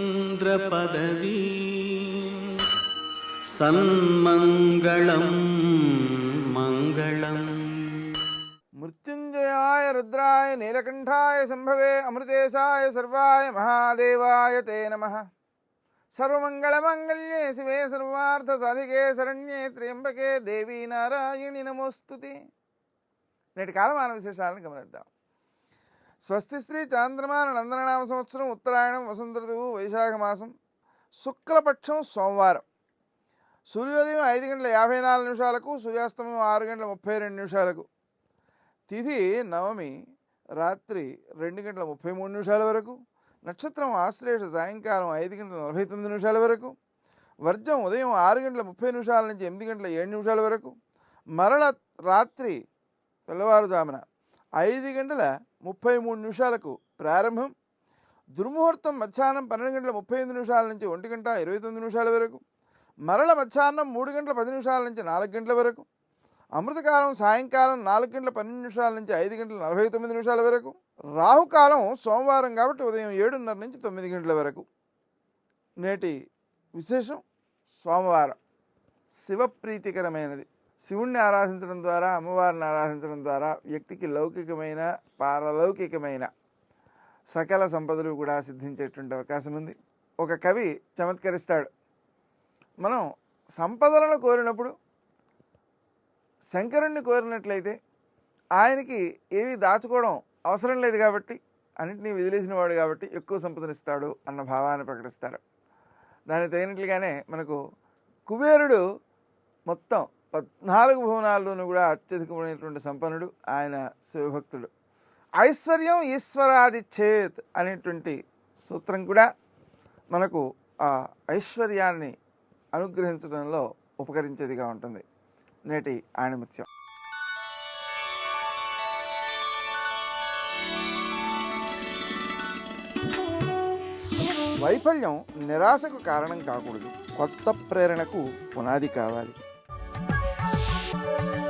शौर्यमथेन्दुरिन्द्रपदवी सन्मङ्गलं मङ्गलम् మృత్యుంజయాయ రుద్రాయ నీలకంఠాయ సంభవే అమృతేశాయ సర్వాయ మహాదేవాయ తే నమ సర్వమంగళమంగళ్యే శివే సర్వార్థ సాధికే శరణ్యే త్ర్యంబకే దేవీ నారాయణి నమోస్తుతే నేటి కాలమాన విశేషాలను గమనిద్దాం స్వస్తి శ్రీ చాంద్రమాన నందననామ సంవత్సరం ఉత్తరాయణం వసంత ఋతువు వైశాఖ మాసం శుక్లపక్షం సోమవారం. సూర్యోదయం ఐదు గంటల యాభై నాలుగు నిమిషాలకు సూర్యాస్తమయం ఆరు గంటల ముప్పై రెండు నిమిషాలకు. తిథి నవమి రాత్రి రెండు గంటల ముప్పై మూడు నిమిషాల వరకు. నక్షత్రం ఆశ్లేష సాయంకాలం ఐదు గంటల నలభై తొమ్మిది నిమిషాల వరకు. వర్జం ఉదయం ఆరు గంటల ముప్పై నిమిషాల నుంచి ఎనిమిది గంటల ఏడు నిమిషాల వరకు. మరల రాత్రి తెల్లవారుజామున ఐదు గంటల ముప్పై మూడు నిమిషాలకు ప్రారంభం. దుర్ముహూర్తం మధ్యాహ్నం పన్నెండు గంటల ముప్పై ఎనిమిది నిమిషాల నుంచి ఒంటి గంట ఇరవై తొమ్మిది నిమిషాల వరకు. మరల మధ్యాహ్నం మూడు గంటల పది నిమిషాల నుంచి నాలుగు గంటల వరకు. అమృతకాలం సాయంకాలం నాలుగు గంటల పన్నెండు నిమిషాల నుంచి ఐదు గంటల నలభై తొమ్మిది నిమిషాల వరకు. రాహుకాలం సోమవారం కాబట్టి ఉదయం ఏడున్నర నుంచి తొమ్మిది గంటల వరకు. నేటి విశేషం సోమవారం. శివప్రీతికరమైనది. శివుణ్ణి ఆరాధించడం ద్వారా అమ్మవారిని ఆరాధించడం ద్వారా వ్యక్తికి లౌకికమైన పారలౌకికమైన సకల సంపదలు కూడా సిద్ధించేటువంటి అవకాశం ఉంది. ఒక కవి చమత్కరిస్తాడు మనం సంపదలను కోరినప్పుడు శంకరుణ్ణి కోరినట్లయితే ఆయనకి ఏవి దాచుకోవడం అవసరం లేదు కాబట్టి అన్నింటినీ వదిలేసినవాడు కాబట్టి ఎక్కువ సంపదనిస్తాడు అన్న భావాన్ని ప్రకటిస్తారు. దానికి తగినట్లుగానే మనకు కుబేరుడు మొత్తం పద్నాలుగు భువనాల్లోనూ కూడా అత్యధికమైనటువంటి సంపన్నుడు ఆయన శివభక్తుడు. ఐశ్వర్యం ఈశ్వరాది చేత్ అనేటువంటి సూత్రం కూడా మనకు ఆ ఐశ్వర్యాన్ని అనుగ్రహించడంలో ఉపకరించేదిగా ఉంటుంది. నేటి ఆణిముత్యం. వైఫల్యం నిరాశకు కారణం కాకూడదు. కొత్త ప్రేరణకు పునాది కావాలి. Música